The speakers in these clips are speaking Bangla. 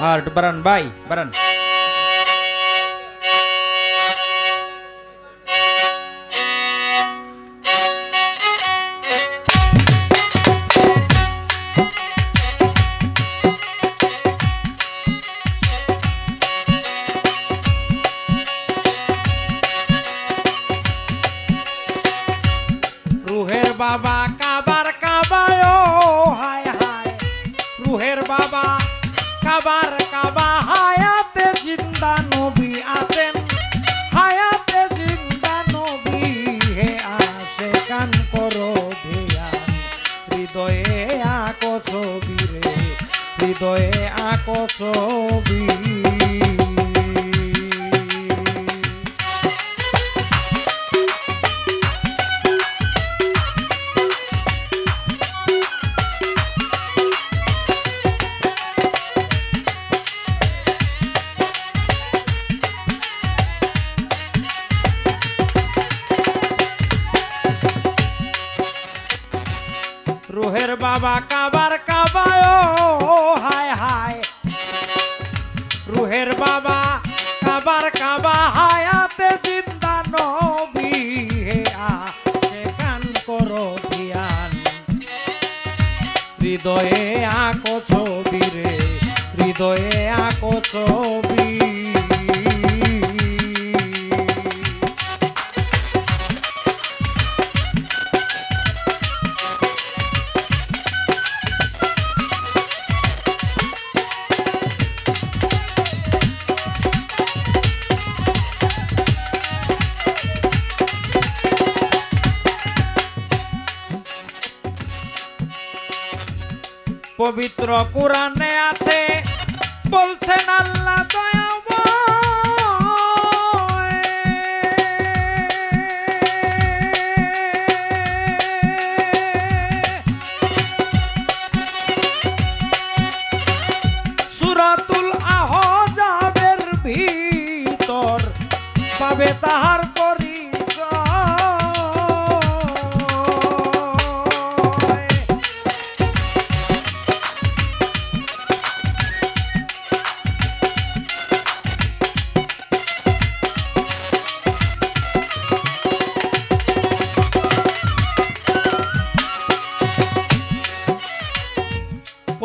আর একটু বাড়ান ভাই বাড়ান। বাবা হৃদয়ে আকো ছবি রুহের বাবা কাবার কাবায় হায় হায়। রুহের বাবা কাবার কাবা হায়াতে জিন্দা নবী হে, আ, সে কান করো ধিয়ান। হৃদয়ে আঁকো ছবি রে, হৃদয়ে আঁকো ছবি পবিত্র কোরআনে আছে বলছেন আল্লাহ সুরাতুল আহজাবের ভিতর পাবে তাহার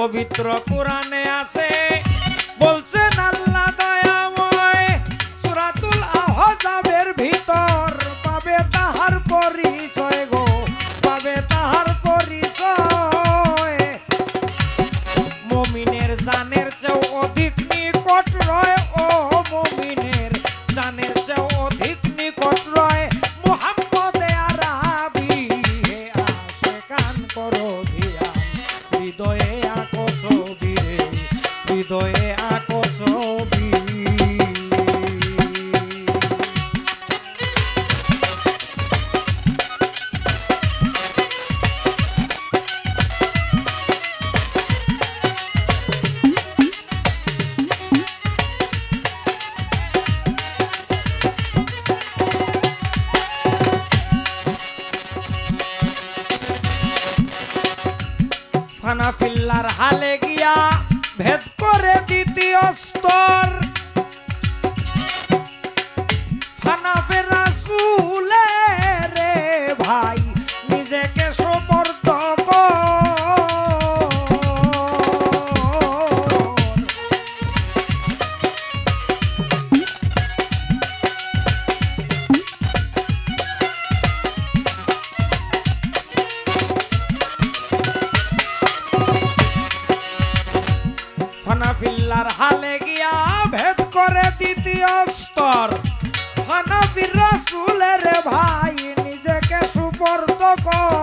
পবিত্র কোরআনে ভেদ করে দ্বিতীয় স্তর। ফানাফিল্লার হালে গিয়া ভেদ করে দ্বিতীয় স্তর। হানবীর রাসূলের ভাই নিজেকে সুপর্দ কর।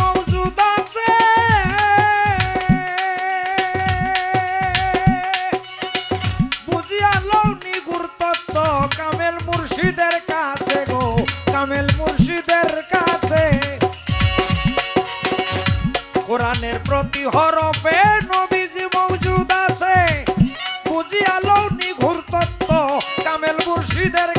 মৌজুদ আছে। বুঝিয়া লৌনি গুরুত্ব গো, কামেল মুর্শিদের কাছে। কোরআনের প্রতি হরফে নবীজি মৌজুদ আছে। বুঝিয়া লৌনি ঘুরতত্ত্ব কামেল মুর্শিদের